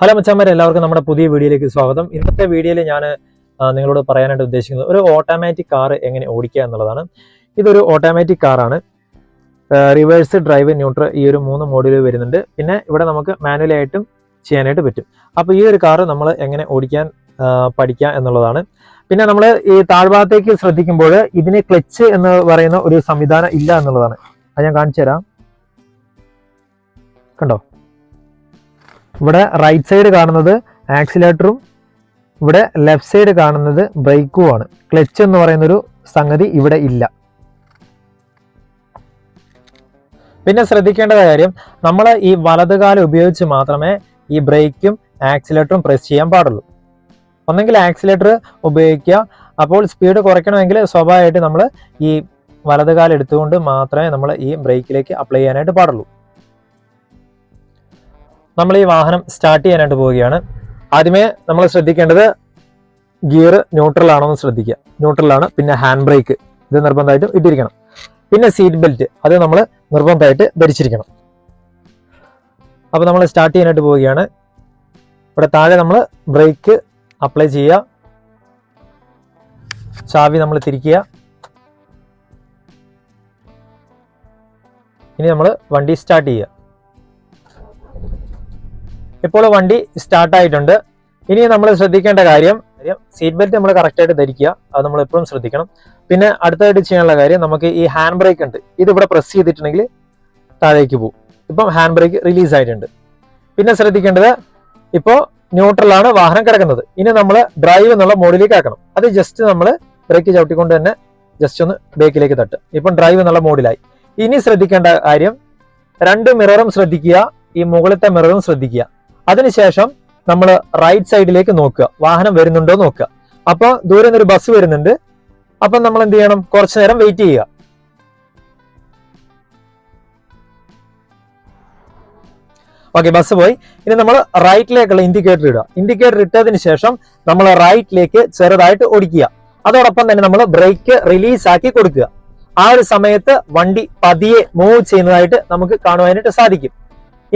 Hello മച്ചാമാരെ എല്ലാവർക്കും നമ്മുടെ പുതിയ വീഡിയോയിലേക്ക് സ്വാഗതം. ഇന്നത്തെ വീഡിയോയിൽ ഞാൻ നിങ്ങളോട് പറയാനായിട്ട് ഉദ്ദേശിക്കുന്നത് ഒരു ഓട്ടോമാറ്റിക് കാർ എങ്ങനെ ഓടിക്കുക എന്നുള്ളതാണ്. ഇതൊരു ഓട്ടോമാറ്റിക് കാറാണ് റിവേഴ്സ് ഡ്രൈവ് ന്യൂട്രൽ ഈ ഒരു മൂന്ന് മോഡലിൽ വരുന്നുണ്ട്. പിന്നെ ഇവിടെ നമുക്ക് മാനുവലായിട്ടും ചെയ്യാനായിട്ട് പറ്റും. അപ്പോൾ ഈ ഒരു കാറ് നമ്മൾ എങ്ങനെ ഓടിക്കാൻ പഠിക്കുക എന്നുള്ളതാണ്. പിന്നെ നമ്മൾ ഈ താഴ്ഭാഗത്തേക്ക് ശ്രദ്ധിക്കുമ്പോൾ ഇതിന് ക്ലച്ച് എന്ന് പറയുന്ന ഒരു സംവിധാനം ഇല്ല എന്നുള്ളതാണ്. അത് ഞാൻ കാണിച്ചു തരാം കണ്ടോ? ഇവിടെ റൈറ്റ് സൈഡ് കാണുന്നത് ആക്സിലേറ്ററും ഇവിടെ ലെഫ്റ്റ് സൈഡ് കാണുന്നത് ബ്രേക്കുമാണ് ക്ലച്ച് എന്ന് പറയുന്നൊരു സംഗതി ഇവിടെ ഇല്ല. പിന്നെ ശ്രദ്ധിക്കേണ്ട കാര്യം നമ്മൾ ഈ വലതുകാലം ഉപയോഗിച്ച് മാത്രമേ ഈ ബ്രേക്കും ആക്സിലേറ്ററും പ്രസ് ചെയ്യാൻ പാടുള്ളൂ. ഒന്നെങ്കിൽ ആക്സിലേറ്റർ ഉപയോഗിക്കുക. അപ്പോൾ സ്പീഡ് കുറയ്ക്കണമെങ്കിൽ സ്വാഭാവികമായിട്ട് നമ്മൾ ഈ വലതുകാലം എടുത്തുകൊണ്ട് മാത്രമേ നമ്മൾ ഈ ബ്രേക്കിലേക്ക് അപ്ലൈ ചെയ്യാനായിട്ട് പാടുള്ളൂ. നമ്മൾ ഈ വാഹനം സ്റ്റാർട്ട് ചെയ്യാനായിട്ട് പോവുകയാണ്. ആദ്യമേ നമ്മൾ ശ്രദ്ധിക്കേണ്ടത് ഗിയർ ന്യൂട്രൽ ആണോ എന്ന് ശ്രദ്ധിക്കുക. ന്യൂട്രലാണ് പിന്നെ ഹാൻഡ് ബ്രേക്ക് ഇത് നിർബന്ധമായിട്ടും ഇട്ടിരിക്കണം. പിന്നെ സീറ്റ് ബെൽറ്റ് അത് നമ്മൾ നിർബന്ധമായിട്ട് ധരിച്ചിരിക്കണം. അപ്പോൾ നമ്മൾ സ്റ്റാർട്ട് ചെയ്യാനായിട്ട് പോവുകയാണ്. ഇവിടെ താഴെ നമ്മൾ ബ്രേക്ക് അപ്ലൈ ചെയ്യുക. ചാവി നമ്മൾ തിരിക്കുക. ഇനി നമ്മൾ വണ്ടി സ്റ്റാർട്ട് ചെയ്യുക. ഇപ്പോൾ വണ്ടി സ്റ്റാർട്ടായിട്ടുണ്ട് ഇനി നമ്മൾ ശ്രദ്ധിക്കേണ്ട കാര്യം സീറ്റ് ബെൽറ്റ് നമ്മൾ കറക്റ്റായിട്ട് ധരിക്കുക. അത് നമ്മൾ എപ്പോഴും ശ്രദ്ധിക്കണം. പിന്നെ അടുത്തതായിട്ട് ചെയ്യാനുള്ള കാര്യം നമുക്ക് ഈ ഹാൻഡ് ബ്രേക്ക് ഉണ്ട്. ഇത് ഇവിടെ പ്രസ് ചെയ്തിട്ടുണ്ടെങ്കിൽ താഴേക്ക് പോകും. ഇപ്പം ഹാൻഡ് ബ്രേക്ക് റിലീസ് ആയിട്ടുണ്ട്. പിന്നെ ശ്രദ്ധിക്കേണ്ടത് ഇപ്പോൾ ന്യൂട്രലാണ് വാഹനം കിടക്കുന്നത്. ഇനി നമ്മൾ ഡ്രൈവ് എന്നുള്ള മോഡിലേക്ക് ആക്കണം. അത് ജസ്റ്റ് നമ്മൾ ബ്രേക്ക് ചവിട്ടിക്കൊണ്ട് തന്നെ ജസ്റ്റ് ഒന്ന് ബ്രേക്കിലേക്ക് തട്ടുക. ഇപ്പം ഡ്രൈവ് എന്നുള്ള മോഡിലായി ഇനി ശ്രദ്ധിക്കേണ്ട കാര്യം രണ്ട് മിററും ശ്രദ്ധിക്കുക. ഈ മുകളിലത്തെ മിററും ശ്രദ്ധിക്കുക. അതിനുശേഷം നമ്മൾ റൈറ്റ് സൈഡിലേക്ക് നോക്കുക. വാഹനം വരുന്നുണ്ടോ നോക്കുക. അപ്പൊ ദൂരെ നിന്നൊരു ബസ് വരുന്നുണ്ട്. അപ്പൊ നമ്മൾ എന്ത് ചെയ്യണം? കുറച്ചു നേരം വെയിറ്റ് ചെയ്യുക. ഓക്കെ ബസ് പോയി. ഇനി നമ്മൾ റൈറ്റിലേക്കുള്ള ഇൻഡിക്കേറ്റർ ഇടുക. ഇൻഡിക്കേറ്റർ ഇട്ടതിന് ശേഷം നമ്മൾ റൈറ്റിലേക്ക് ചെറുതായിട്ട് ഓടിക്കുക. അതോടൊപ്പം തന്നെ നമ്മൾ ബ്രേക്ക് റിലീസ് ആക്കി കൊടുക്കുക. ആ ഒരു സമയത്ത് വണ്ടി പതിയെ മൂവ് ചെയ്യുന്നതായിട്ട് നമുക്ക് കാണുവാനായിട്ട് സാധിക്കും.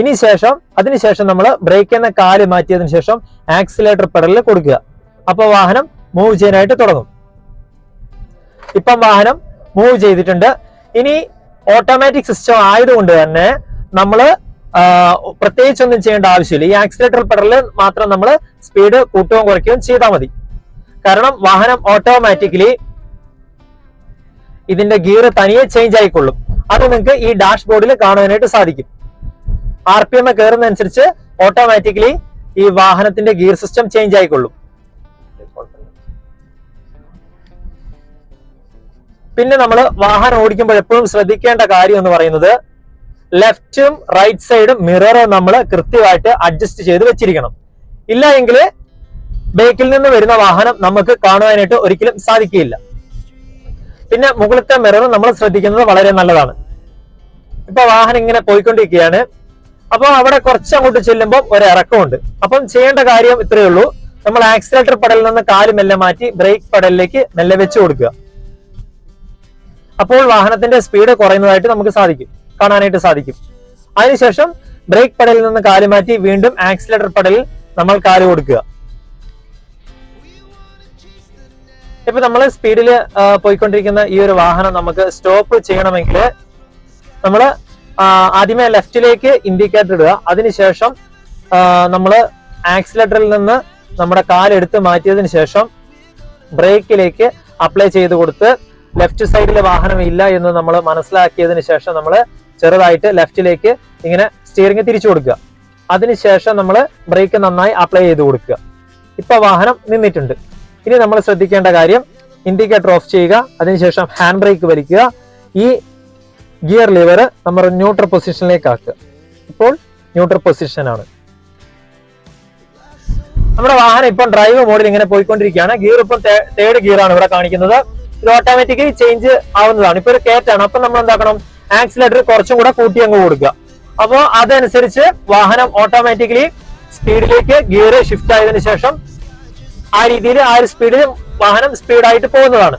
ഇനി ശേഷം അതിനുശേഷം നമ്മൾ ബ്രേക്ക് എന്ന കാൽ മാറ്റിയതിനു ശേഷം ആക്സിലേറ്റർ പെഡലിൽ കൊടുക്കുക. അപ്പോൾ വാഹനം മൂവ് ചെയ്യാനായിട്ട് തുടങ്ങും. ഇപ്പം വാഹനം മൂവ് ചെയ്തിട്ടുണ്ട്. ഇനി ഓട്ടോമാറ്റിക് സിസ്റ്റം ആയതുകൊണ്ട് തന്നെ നമ്മൾ പ്രത്യേകിച്ചൊന്നും ചെയ്യേണ്ട ആവശ്യമില്ല. ഈ ആക്സിലേറ്റർ പെഡലിൽ മാത്രം നമ്മൾ സ്പീഡ് കൂട്ടുകയും കുറയ്ക്കുകയും ചെയ്താൽ മതി. കാരണം വാഹനം ഓട്ടോമാറ്റിക്കലി ഇതിന്റെ ഗിയർ തനിയെ ചേഞ്ച് ആയിക്കൊള്ളും. അത് നിങ്ങൾക്ക് ഈ ഡാഷ്ബോർഡിൽ കാണുവാനായിട്ട് സാധിക്കും. ആർ പി എം കയറുന്നതനുസരിച്ച് ഓട്ടോമാറ്റിക്കലി ഈ വാഹനത്തിന്റെ ഗിയർ സിസ്റ്റം ചേഞ്ച് ആയിക്കൊള്ളും. പിന്നെ നമ്മൾ വാഹനം ഓടിക്കുമ്പോൾ എപ്പോഴും ശ്രദ്ധിക്കേണ്ട കാര്യം എന്ന് പറയുന്നത് ലെഫ്റ്റും റൈറ്റ് സൈഡും മിററും നമ്മൾ കൃത്യമായിട്ട് അഡ്ജസ്റ്റ് ചെയ്ത് വെച്ചിരിക്കണം. ഇല്ല എങ്കിൽ ബേക്കിൽ നിന്ന് വരുന്ന വാഹനം നമുക്ക് കാണുവാനായിട്ട് ഒരിക്കലും സാധിക്കില്ല പിന്നെ മുകളിലത്തെ മിറർ നമ്മൾ ശ്രദ്ധിക്കുന്നത് വളരെ നല്ലതാണ്. ഇപ്പൊ വാഹനം ഇങ്ങനെ പോയിക്കൊണ്ടിരിക്കുകയാണ്. അപ്പൊ അവിടെ കുറച്ച് അങ്ങോട്ട് ചെല്ലുമ്പോൾ ഒരു ഇറക്കമുണ്ട് അപ്പം ചെയ്യേണ്ട കാര്യം ഇത്രയേ ഉള്ളൂ. നമ്മൾ ആക്സിലേറ്റർ പടലിൽ നിന്ന് കാൽ മെല്ലെ മാറ്റി ബ്രേക്ക് പടലിലേക്ക് മെല്ലെ വെച്ച് കൊടുക്കുക. അപ്പോൾ വാഹനത്തിന്റെ സ്പീഡ് കുറയുന്നതായിട്ട് നമുക്ക് സാധിക്കും. കാണാനായിട്ട് സാധിക്കും. അതിനുശേഷം ബ്രേക്ക് പടലിൽ നിന്ന് കാൽ മാറ്റി വീണ്ടും ആക്സിലേറ്റർ പടലിൽ നമ്മൾ കാൽ കൊടുക്കുക. ഇപ്പൊ നമ്മൾ സ്പീഡിൽ പോയിക്കൊണ്ടിരിക്കുന്ന ഈ ഒരു വാഹനം നമുക്ക് സ്റ്റോപ്പ് ചെയ്യണമെങ്കിൽ നമ്മൾ ആദ്യമേ ലെഫ്റ്റിലേക്ക് ഇൻഡിക്കേറ്റർ ഇടുക. അതിനുശേഷം നമ്മൾ ആക്സിലേറ്ററിൽ നിന്ന് നമ്മുടെ കാലെടുത്ത് മാറ്റിയതിന് ശേഷം ബ്രേക്കിലേക്ക് അപ്ലൈ ചെയ്ത് കൊടുത്ത് ലെഫ്റ്റ് സൈഡിൽ വാഹനം ഇല്ല എന്ന് നമ്മൾ മനസ്സിലാക്കിയതിന് ശേഷം നമ്മൾ ചെറുതായിട്ട് ലെഫ്റ്റിലേക്ക് ഇങ്ങനെ സ്റ്റിയറിംഗ് തിരിച്ചു കൊടുക്കുക. അതിനുശേഷം നമ്മൾ ബ്രേക്ക് നന്നായി അപ്ലൈ ചെയ്ത് കൊടുക്കുക. ഇപ്പൊ വാഹനം നിന്നിട്ടുണ്ട്. ഇനി നമ്മൾ ശ്രദ്ധിക്കേണ്ട കാര്യം ഇൻഡിക്കേറ്റർ ഓഫ് ചെയ്യുക അതിനുശേഷം ഹാൻഡ് ബ്രേക്ക് വലിക്കുക. ഈ ഗിയർ ലിവർ നമ്മൾ ന്യൂട്രൽ പൊസിഷനിലേക്ക് ആക്കുക. ഇപ്പോൾ ന്യൂട്രൽ പൊസിഷനാണ് നമ്മുടെ വാഹനം ഇപ്പം ഡ്രൈവ് മോഡിൽ ഇങ്ങനെ പോയിക്കൊണ്ടിരിക്കുകയാണ്. ഗിയർ ഇപ്പം തേർഡ് ഗിയർ ആണ് ഇവിടെ കാണിക്കുന്നത്. ഇത് ഓട്ടോമാറ്റിക്കലി ചേഞ്ച് ആവുന്നതാണ്. ഇപ്പൊ ഒരു കേറ്റാണ് അപ്പൊ നമ്മൾ എന്താക്കണം? ആക്സിലേറ്റർ കുറച്ചും കൂടെ കൂട്ടി അങ്ങ് കൊടുക്കുക അപ്പോൾ അതനുസരിച്ച് വാഹനം ഓട്ടോമാറ്റിക്കലി സ്പീഡിലേക്ക് ഗിയർ ഷിഫ്റ്റ് ആയതിനു ശേഷം ആ രീതിയിൽ ആ ഒരു സ്പീഡിൽ വാഹനം സ്പീഡായിട്ട് പോകുന്നതാണ്.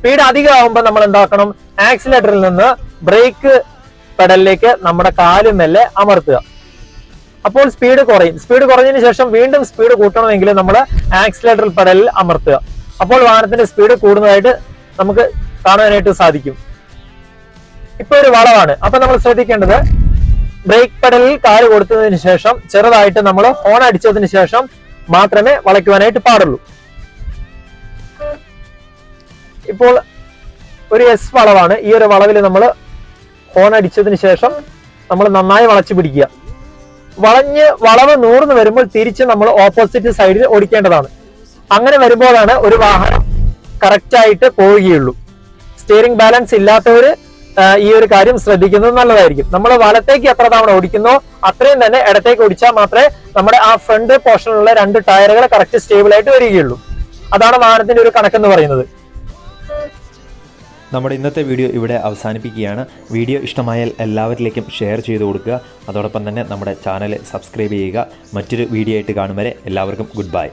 സ്പീഡ് അധികമാകുമ്പോൾ നമ്മൾ എന്താക്കണം ആക്സിലേറ്ററിൽ നിന്ന് ബ്രേക്ക് പെഡലിലേക്ക് നമ്മുടെ കാൽ മെല്ലെ അമർത്തുക. അപ്പോൾ സ്പീഡ് കുറയും. സ്പീഡ് കുറഞ്ഞതിന് ശേഷം വീണ്ടും സ്പീഡ് കൂട്ടണമെങ്കിൽ നമ്മൾ ആക്സിലേറ്റർ പെഡലിൽ അമർത്തുക. അപ്പോൾ വാഹനത്തിന്റെ സ്പീഡ് കൂടുന്നതായിട്ട് നമുക്ക് കാണാനായിട്ട് സാധിക്കും. ഇപ്പൊ ഒരു വളവാണ്. അപ്പൊ നമ്മൾ ശ്രദ്ധിക്കേണ്ടത് ബ്രേക്ക് പെഡലിൽ കാൽ കൊടുത്തതിന് ശേഷം ചെറുതായിട്ട് നമ്മൾ ഹോൺ അടിച്ചതിന് ശേഷം മാത്രമേ വളയ്ക്കുവാനായിട്ട് പാടുള്ളൂ. ഇപ്പോൾ ഒരു എസ് വളവാണ്. ഈ ഒരു വളവിൽ നമ്മൾ ഹോൺ അടിച്ചതിന് ശേഷം നമ്മൾ നന്നായി വളച്ചു പിടിക്കുക. വളഞ്ഞ് വളവ് നൂർന്ന് വരുമ്പോൾ തിരിച്ച് നമ്മൾ ഓപ്പോസിറ്റ് സൈഡിൽ ഓടിക്കേണ്ടതാണ്. അങ്ങനെ വരുമ്പോഴാണ് ഒരു വാഹനം കറക്റ്റായിട്ട് പോവുകയുള്ളൂ. സ്റ്റിയറിംഗ് ബാലൻസ് ഇല്ലാത്തവര് ഈ ഒരു കാര്യം ശ്രദ്ധിക്കുന്നത് നല്ലതായിരിക്കും. നമ്മൾ വലത്തേക്ക് എത്ര തവണ ഓടിക്കുന്നോ അത്രയും തന്നെ ഇടത്തേക്ക് ഓടിച്ചാൽ മാത്രമേ നമ്മുടെ ആ ഫ്രണ്ട് പോർഷനിലുള്ള രണ്ട് ടയറുകൾ കറക്റ്റ് സ്റ്റേബിൾ ആയിട്ട് വരികയുള്ളൂ. അതാണ് വാഹനത്തിന്റെ ഒരു കണക്കെന്ന് പറയുന്നത്. നമ്മുടെ ഇന്നത്തെ വീഡിയോ ഇവിടെ അവസാനിപ്പിക്കുകയാണ്. വീഡിയോ ഇഷ്ടമായാൽ എല്ലാവരിലേക്കും ഷെയർ ചെയ്തു കൊടുക്കുക. അതോടൊപ്പം തന്നെ നമ്മുടെ ചാനൽ സബ്സ്ക്രൈബ് ചെയ്യുക. മറ്റൊരു വീഡിയോ ആയിട്ട് കാണും വരെ എല്ലാവർക്കും ഗുഡ് ബൈ.